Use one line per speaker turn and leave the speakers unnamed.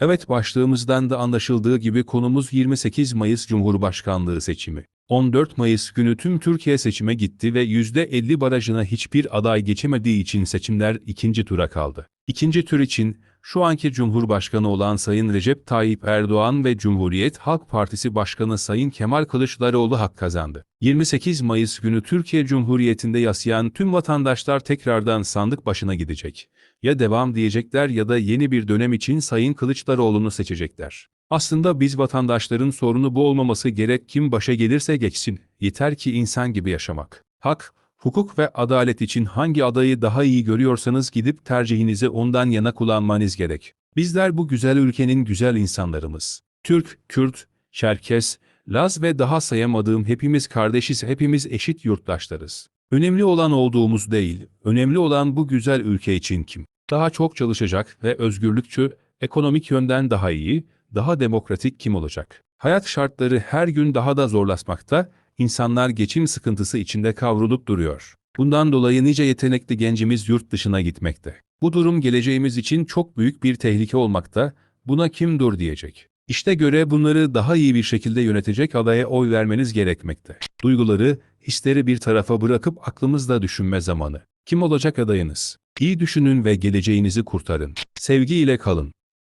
Evet başlığımızdan da anlaşıldığı gibi konumuz 28 Mayıs Cumhurbaşkanlığı seçimi. 14 Mayıs günü tüm Türkiye seçime gitti ve %50 barajına hiçbir aday geçemediği için seçimler ikinci tura kaldı. İkinci tur için şu anki Cumhurbaşkanı olan Sayın Recep Tayyip Erdoğan ve Cumhuriyet Halk Partisi Başkanı Sayın Kemal Kılıçdaroğlu hak kazandı. 28 Mayıs günü Türkiye Cumhuriyeti'nde yaşayan tüm vatandaşlar tekrardan sandık başına gidecek. Ya devam diyecekler ya da yeni bir dönem için Sayın Kılıçdaroğlu'nu seçecekler. Aslında biz vatandaşların sorunu bu olmaması gerek kim başa gelirse geçsin, yeter ki insan gibi yaşamak. Hak, hukuk ve adalet için hangi adayı daha iyi görüyorsanız gidip tercihinizi ondan yana kullanmanız gerek. Bizler bu güzel ülkenin güzel insanlarımız. Türk, Kürt, Çerkes, Laz ve daha sayamadığım hepimiz kardeşiz, hepimiz eşit yurttaşlarız. Önemli olan olduğumuz değil, önemli olan bu güzel ülke için kim? Daha çok çalışacak ve özgürlükçü, ekonomik yönden daha iyi, daha demokratik kim olacak? Hayat şartları her gün daha da zorlaşmakta, insanlar geçim sıkıntısı içinde kavrulup duruyor. Bundan dolayı nice yetenekli gencimiz yurt dışına gitmekte. Bu durum geleceğimiz için çok büyük bir tehlike olmakta, buna kim dur diyecek? İşte göre bunları daha iyi bir şekilde yönetecek adaya oy vermeniz gerekmekte. Duyguları, hisleri bir tarafa bırakıp aklımızda düşünme zamanı. Kim olacak adayınız? İyi düşünün ve geleceğinizi kurtarın. Sevgiyle kalın.